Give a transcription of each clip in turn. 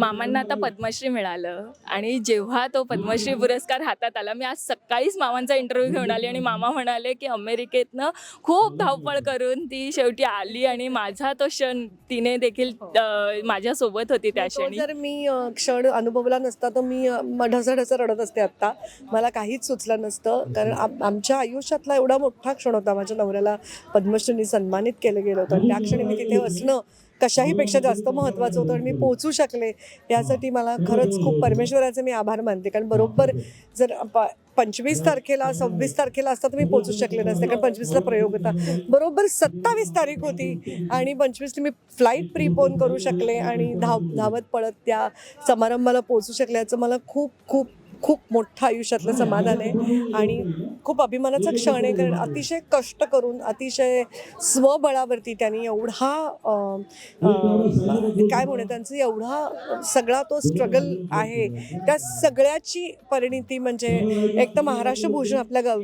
मामांना आता पद्मश्री मिळालं आणि जेव्हा तो पद्मश्री पुरस्कार हातात आला मी आज सकाळीच मामांचा इंटरव्ह्यू घेऊन आली आणि मामा म्हणाले की अमेरिकेतनं खूप धावपळ करून ती शेवटी आली आणि माझा तो क्षण तिने देखील अं, माझ्यासोबत होती त्या तो क्षणी. जर मी क्षण अनुभवला नसता तर मी ढसाढसा रडत असते आत्ता. मला काहीच सुचलं नसतं कारण आम- आमच्या आयुष्यातला एवढा मोठा क्षण होता माझ्या नवऱ्याला पद्मश्रीनी सन्मानित केलं गेलं होतं. आणि त्या क्षणी मी तिथे असणं कशाही पेक्षा जास्त महत्त्वाचं होतं आणि मी पोचू शकले यासाठी मला खरंच खूप परमेश्वराचे मी आभार मानते. कारण बरोबर जर प- पंचवीस तारखेला सव्वीस तारखेला असता तर मी पोचू शकले नसते कारण पंचवीसला प्रयोग होता. बरोबर सत्तावीस तारीख होती आणि पंचवीसला मी फ्लाईट प्रीपोन करू शकले आणि धाव धावत पळत त्या समारंभाला पोचू शकल्याचं मला खूप खूप खूप मोठं आयुष्यातलं समाधान आहे. आणि खूप अभिमानाचा क्षण आहे कारण अतिशय कष्ट करून अतिशय स्वबळावरती त्यांनी एवढा काय म्हणू त्यांचं एवढा सगळा तो स्ट्रगल आहे. त्या सगळ्याची परिणिती म्हणजे एक तर महाराष्ट्र भूषण आपल्या ग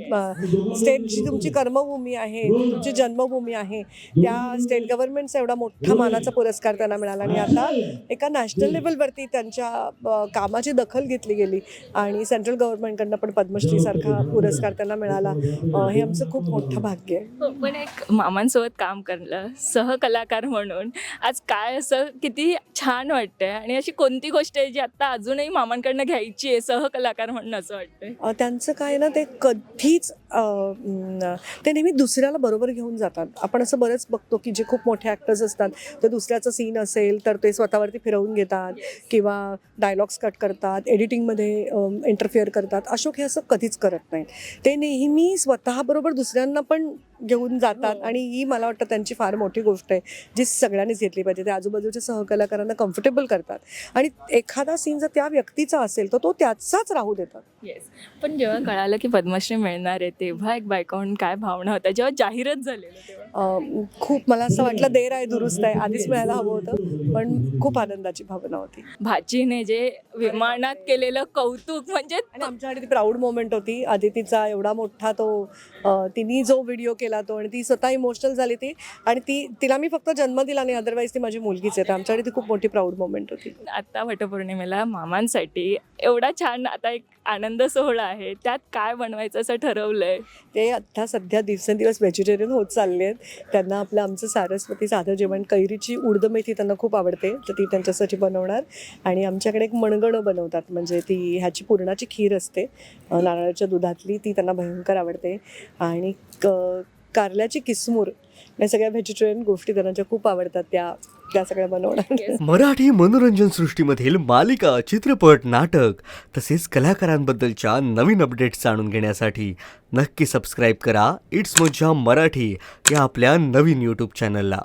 स्टेटची तुमची कर्मभूमी आहे तुमची जन्मभूमी आहे. त्या स्टेट गव्हर्नमेंटचा एवढा मोठा मानाचा पुरस्कार त्यांना मिळाला. आणि आता एका नॅशनल लेवलवरती त्यांच्या कामाची दखल घेतली गेली. आणि सेंट्रल गव्हर्नमेंटकडनं पण पद्मश्री सारखा पुरस्कार त्यांना मिळाला. हे आमचं खूप मोठं भाग्य आहे. हो, पण एक मामांसोबत काम करलं सहकलाकार म्हणून. आज काय असं किती छान वाटतंय. आणि अशी कोणती गोष्ट आहे जी आता अजूनही मामांकडनं घ्यायची आहे सहकलाकार म्हणून असं वाटतंय? अ, त्यांचं काय ना ते कधीच ते नेहमी दुसऱ्याला बरोबर घेऊन जातात. आपण असं बरंच बघतो की जे खूप मोठे ॲक्टर्स असतात तर दुसऱ्याचं सीन असेल तर ते स्वतःवरती फिरवून घेतात किंवा डायलॉग्स कट करतात. एडिटिंगमध्ये इंटरफिअर करतात. अशोक हे असं कधीच करत नाहीत. ते नेहमी स्वतःबरोबर दुसऱ्यांना पण घेऊन जातात आणि ही मला वाटतं त्यांची फार मोठी गोष्ट आहे जी सगळ्यांनीच घेतली पाहिजे. ते आजूबाजूच्या सहकलाकारांना कम्फर्टेबल करतात. आणि एखादा सीन जर त्या व्यक्तीचा असेल तर तो त्याचाच राहू देतात. येस पण जेव्हा कळालं की पद्मश्री मिळणार आहे तेव्हा एक बायकाहून काय भावना होत्या? जेव्हा जाहीरच झालेलं खूप मला असं वाटलं देर आहे दुरुस्त आहे आधीच मिळायला हवं होतं पण खूप आनंदाची भावना होती. भाचीने जे विमानात केलेलं कौतुक म्हणजे आमच्यासाठी ती प्राऊड मोमेंट होती आदितीचा एवढा मोठा तो तिने जो व्हिडिओ केला तो आणि ती स्वतः इमोशनल झाली ती आणि ती तिला मी फक्त जन्म दिला नाही अदरवाईज ती माझी मुलगीच आहे तर आमच्यासाठी ती खूप मोठी प्राऊड मोमेंट होती. आता वटपौर्णिमेला मामांसाठी एवढा छान आता एक आनंद सोहळा आहे त्यात काय बनवायचं असं ठरवलंय? ते आत्ता सध्या दिवसेंदिवस व्हेजिटेरियन होत चालले आहेत त्यांना आपलं आमचं सारस्वती साधं जेवण कैरीची उडद मेथी त्यांना खूप आवडते तर ती त्यांच्यासाठी बनवणार. आणि आमच्याकडे एक मणगणं बनवतात म्हणजे ती ह्याची पुरणाची खीर असते नारळाच्या दुधातली ती त्यांना भयंकर आवडते. आणि क कारल्याची किसमूर या सगळ्या व्हेजिटेरियन गोष्टी त्यांना खूप आवडतात त्या त्या सगळ्या बनवणार. मराठी मनोरंजन सृष्टीमधील मालिका चित्रपट नाटक तसेच कलाकारांबद्दलच्या नवीन अपडेट्स जाणून घेण्यासाठी नक्की सबस्क्राईब करा. इट्स मज्जा मराठी या आपल्या नवीन यूट्यूब चॅनलला